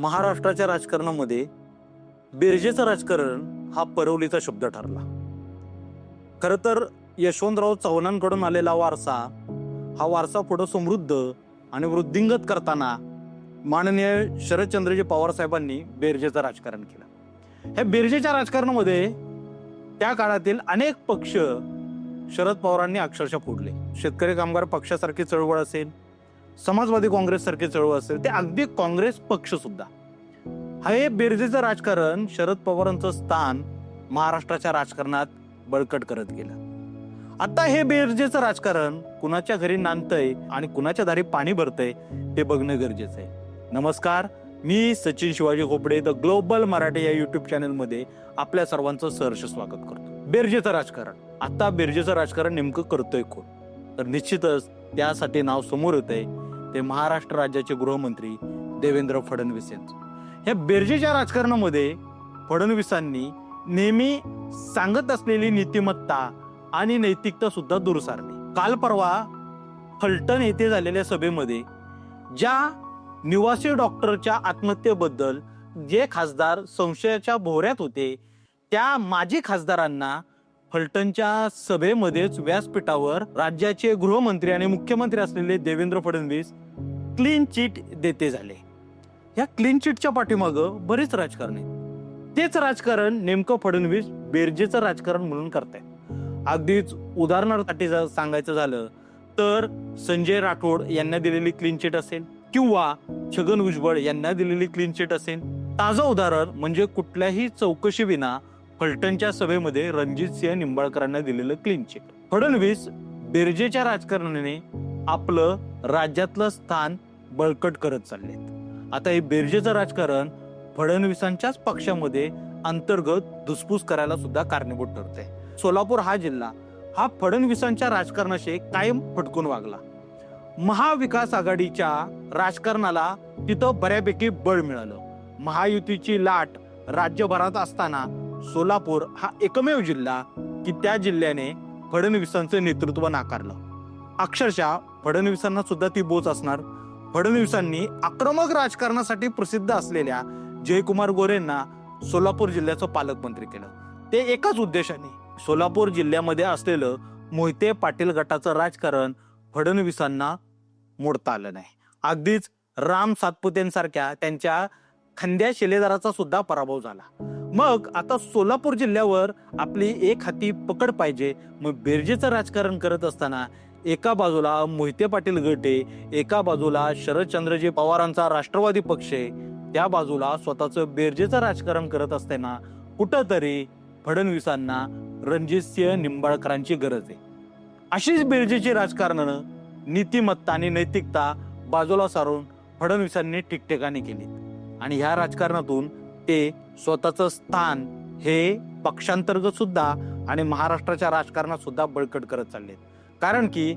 महाराष्ट्राच्या राजकारणामध्ये बेरजेचं राजकारण हा परवलीचा शब्द ठरला. खरं तर यशवंतराव चव्हाणांकडून आलेला वारसा हा वारसा पुढं समृद्ध आणि वृद्धिंगत करताना माननीय शरदचंद्रजी पवार साहेबांनी बेरजेचं राजकारण केलं. ह्या बेरजेच्या राजकारणामध्ये त्या काळातील अनेक पक्ष शरद पवारांनी अक्षरशः फोडले. शेतकरी कामगार पक्षासारखी चळवळ असेल समाजवादी काँग्रेससारखे चळवळ असेल ते अगदी काँग्रेस पक्ष सुद्धा. हे बेरजेचं राजकारण शरद पवारांचं स्थान महाराष्ट्राच्या राजकारणात बळकट करत गेलं. आता हे बेरजेचं राजकारण कुणाच्या घरी नांदतंय आणि कुणाच्या दारी पाणी भरतंय हे बघणं गरजेचं आहे. नमस्कार मी सचिन शिवाजी खोपडे द ग्लोबल मराठी या युट्यूब चॅनलमध्ये आपल्या सर्वांचं सहर्ष स्वागत करतो. बेरजेचं राजकारण. आता बेरजेचं राजकारण नेमकं करतोय कोण? तर निश्चितच त्यासाठी नाव समोर येत आहे ते महाराष्ट्र राज्याचे गृहमंत्री देवेंद्र फडणवीस यांचं. ह्या बेरजेच्या राजकारणामध्ये फडणवीसांनी नेहमी सांगत असलेली नीतिमत्ता आणि नैतिकता सुद्धा दूर काल परवा फलटण येथे झालेल्या सभेमध्ये ज्या निवासी डॉक्टरच्या आत्महत्येबद्दल जे खासदार संशयाच्या भोवऱ्यात होते त्या माजी खासदारांना फलटणच्या सभेमध्येच व्यासपीठावर राज्याचे गृहमंत्री आणि मुख्यमंत्री असलेले देवेंद्र फडणवीस क्लीन चिट देते झाले. या क्लीन चिटच्या पाठीमागं बरेच राजकारण. आहे तेच राजकारण नेमकं फडणवीस बेरजेचं राजकारण म्हणून करतायत. अगदीच उदाहरणासाठी सांगायचं झालं तर संजय राठोड यांना दिलेली क्लीन चिट असेल किंवा छगन भुजबळ यांना दिलेली क्लीन चिट असेल. ताजं उदाहरण म्हणजे कुठल्याही चौकशीविना फलटणच्या सभेमध्ये रणजित सिंह निंबाळकरांना दिलेलं क्लीन चिट फडणवीस बिर्जेच्या राजकारणाने आपलं राज्यातलं स्थान बळकट करत चाललेत. आता हे बिर्जेचं राजकारण फडणवीसांच्याच पक्षामध्ये अंतर्गत धुसफूस करायला सुद्धा कारणीभूत ठरते सोलापूर हा जिल्हा हा फडणवीसांच्या राजकारणाशी कायम फटकून वागला. महाविकास आघाडीच्या राजकारणाला तिथं बऱ्यापैकी बळ मिळालं. महायुतीची लाट राज्यभरात असताना सोलापूर हा एकमेव जिल्हा की त्या जिल्ह्याने फडणवीसांचं नेतृत्व नाकारलं. अक्षरशः फडणवीसांना सुद्धा ती बोच असणार. फडणवीसांनी आक्रमक राजकारणासाठी प्रसिद्ध असलेल्या जयकुमार गोरेंना सोलापूर जिल्ह्याचं पालकमंत्री केलं. ते एकाच उद्देशाने सोलापूर जिल्ह्यामध्ये असलेलं मोहिते पाटील गटाचं राजकारण फडणवीसांना मोडता आलं नाही. अगदीच राम सातपुतेंसारख्या त्यांच्या खंद्या शिलेदाराचा सुद्धा पराभव झाला. मग आता सोलापूर जिल्ह्यावर आपली एक हाती पकड पाहिजे. मग बेरजेचं राजकारण करत असताना एका बाजूला मोहिते पाटील गटे एका बाजूला शरदचंद्रजी पवारांचा राष्ट्रवादी पक्ष आहे त्या बाजूला स्वतःचं बेरजेचं राजकारण करत असताना कुठंतरी फडणवीसांना रणजित सिंह निंबाळकरांची गरज आहे. अशीच बेरजेची राजकारणानं नीतिमत्ता आणि नैतिकता बाजूला सारून फडणवीसांनी ठिकठिकाणी केली आणि ह्या राजकारणातून ते स्वतःचं स्थान हे पक्षांतर्गत सुद्धा आणि महाराष्ट्राच्या राजकारणात सुद्धा बळकट करत चाललेत. कारण की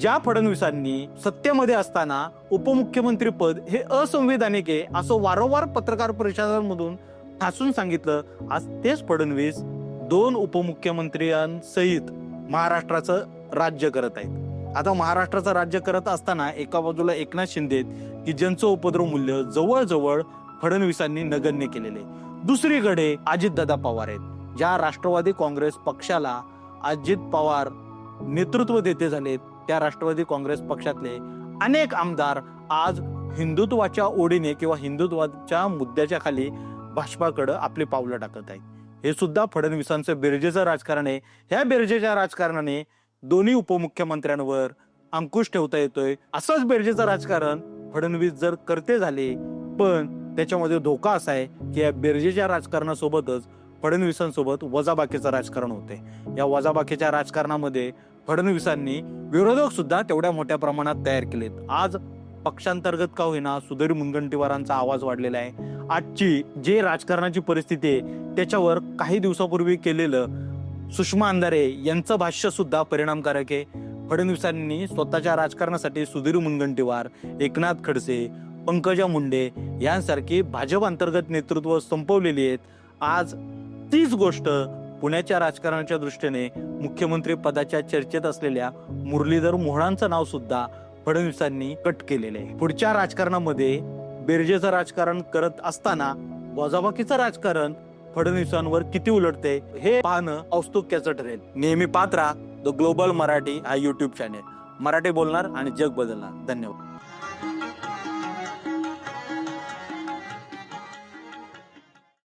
ज्या फडणवीसांनी सत्तेमध्ये असताना उपमुख्यमंत्री पद हे असंवैधानिक आहे असं वारंवार पत्रकार परिषदांमधून ठासून सांगितलं आज तेच फडणवीस दोन उपमुख्यमंत्र्यांसहित महाराष्ट्राचं राज्य करत आहेत. आता महाराष्ट्राचं राज्य करत असताना एका बाजूला एकनाथ शिंदे की ज्यांचं उपद्रव मूल्य जवळजवळ फडणवीसांनी नगण्य केलेले दुसरीकडे अजितदादा पवार आहेत. ज्या राष्ट्रवादी काँग्रेस पक्षाला अजित पवार नेतृत्व देते झालेत त्या राष्ट्रवादी काँग्रेस पक्षातले अनेक आमदार आज हिंदुत्वाच्या ओढीने किंवा हिंदुत्वाच्या मुद्द्याच्या खाली भाजपाकडं आपली पावलं टाकत आहेत. हे सुद्धा फडणवीसांचं बेरजेचं राजकारण आहे. ह्या बेरजेच्या राजकारणाने दोन्ही उपमुख्यमंत्र्यांवर अंकुश ठेवता येतोय. असंच बेरजेचं राजकारण फडणवीस जर करते झाले पण त्याच्यामध्ये धोका असा आहे की या बिर्जेच्या राजकारणासोबतच फडणवीसांसोबत वजाबाकीचं राजकारण होते. या वजाबाकीच्या राजकारणामध्ये फडणवीसांनी विरोधक सुद्धा तेवढ्या मोठ्या प्रमाणात तयार केलेत. आज पक्षांतर्गत का होईना सुधीर मुनगंटीवारांचा आवाज वाढलेला आहे. आजची जे राजकारणाची परिस्थिती आहे त्याच्यावर काही दिवसापूर्वी केलेलं सुषमा अंधारे यांचं भाष्य सुद्धा परिणामकारक आहे. फडणवीसांनी स्वतःच्या राजकारणासाठी सुधीर मुनगंटीवार एकनाथ खडसे पंकजा मुंडे यांसारखी भाजप अंतर्गत नेतृत्व संपवलेली आहेत. आज तीच गोष्ट पुण्याच्या राजकारणाच्या दृष्टीने मुख्यमंत्री पदाच्या चर्चेत असलेल्या मुरलीधर मोहळांचं नाव सुद्धा फडणवीसांनी कट केलेले आहे. पुढच्या राजकारणामध्ये बेरजेचं राजकारण करत असताना वजाबाकीचं राजकारण फडणवीसांवर किती उलटते हे पाहणं औस्तुक्याचं ठरेल. नेहमी पात्रा द ग्लोबल मराठी हा युट्यूब चॅनेल मराठी बोलणार आणि जग बदलणार. धन्यवाद.